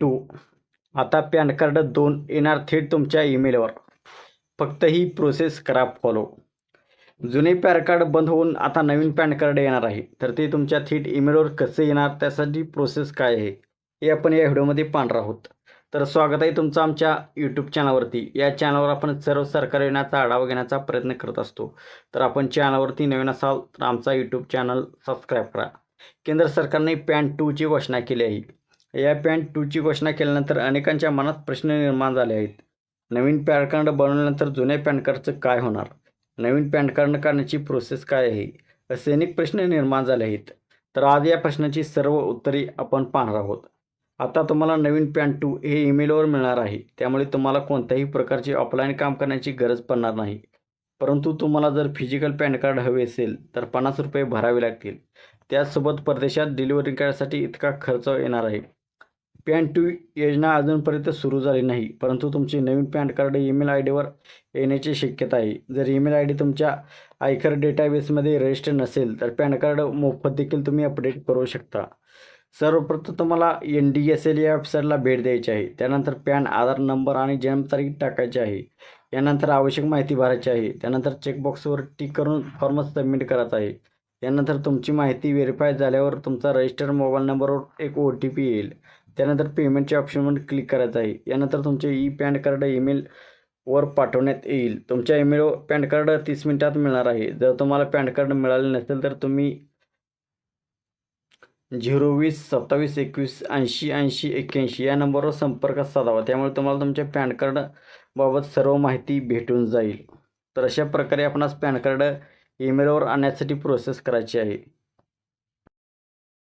To. आता pan card दोन येणार थेट तुमच्या ईमेलवर. फक्त ही प्रोसेस करा फॉलो जुने पॅन कार्ड बंद होऊन आता नवीन पॅन कार्ड येणार आहे. तर ते तुमच्या थेट ईमेलवर कसे येणार त्यासाठी प्रोसेस काय आहे हे आपण या व्हिडिओमध्ये पाहणार आहोत. तर स्वागत आहे तुमचं आमच्या यूट्यूब चॅनलवरती या चॅनलवर आपण सर्व सरकारी योजनाचा आढावा घेण्याचा प्रयत्न करत असतो. तर आपण चॅनलवरती नवीन असाल तर आमचा यूट्यूब चॅनल सबस्क्राईब करा. केंद्र सरकारने पॅन टूची घोषणा केली आहे. या पॅन टूची घोषणा केल्यानंतर अनेकांच्या मनात प्रश्न निर्माण झाले आहेत. नवीन पॅन कार्ड बनवल्यानंतर जुन्या पॅन कार्डचं काय होणार? नवीन पॅन कार्ड काढण्याची प्रोसेस काय आहे? असे अनेक प्रश्न निर्माण झाले आहेत. तर आज या प्रश्नाची सर्व उत्तरे आपण पाहणार आहोत. आता तुम्हाला नवीन पॅन टू हे ईमेलवर मिळणार आहे. त्यामुळे तुम्हाला कोणत्याही प्रकारचे ऑफलाईन काम करण्याची गरज पडणार नाही. परंतु तुम्हाला जर फिजिकल पॅन कार्ड हवे असेल तर पन्नास रुपये भरावे लागतील. त्याचसोबत परदेशात डिलिव्हरी करण्यासाठी इतका खर्च येणार आहे. पॅन टू योजना अजूनपर्यंत सुरू झाली नाही परंतु तुमचे नवीन पॅन कार्ड ईमेल आय डीवर येण्याची शक्यता आहे. जर ईमेल आय डी तुमच्या आयकर डेटाबेसमध्ये रजिस्टर नसेल तर पॅन कार्ड मोफत देखील तुम्ही अपडेट करू शकता. सर्वप्रथम तुम्हाला एन डी एस एल या वेबसाईटला भेट द्यायची आहे. त्यानंतर पॅन आधार नंबर आणि जन्मतारीख टाकायची आहे. यानंतर आवश्यक माहिती भरायची आहे. त्यानंतर चेकबॉक्सवर टिक करून फॉर्म सबमिट करायचा आहे. यानंतर तुमची माहिती व्हेरीफाय झाल्यावर तुमचा रजिस्टर मोबाईल नंबरवर एक ओ टी पी येईल. त्यानंतर पेमेंटच्या ऑप्शनवर क्लिक करायचं आहे. यानंतर तुमचे ई पॅन कार्ड ईमेल वर पाठवण्यात येईल. तुमच्या ईमेलवर पॅन कार्ड तीस मिनिटात मिळणार आहे. जर तुम्हाला पॅन कार्ड मिळाले नसेल तर तुम्ही झिरो वीस सत्तावीस एकवीस ऐंशी ऐंशी एक्क्याऐंशी या नंबरवर संपर्क साधावा. त्यामुळे तुम्हाला तुमच्या पॅन कार्डबाबत सर्व माहिती भेटून जाईल. तर अशा प्रकारे आपणास पॅन कार्ड ईमेलवर आणण्यासाठी प्रोसेस करायची आहे.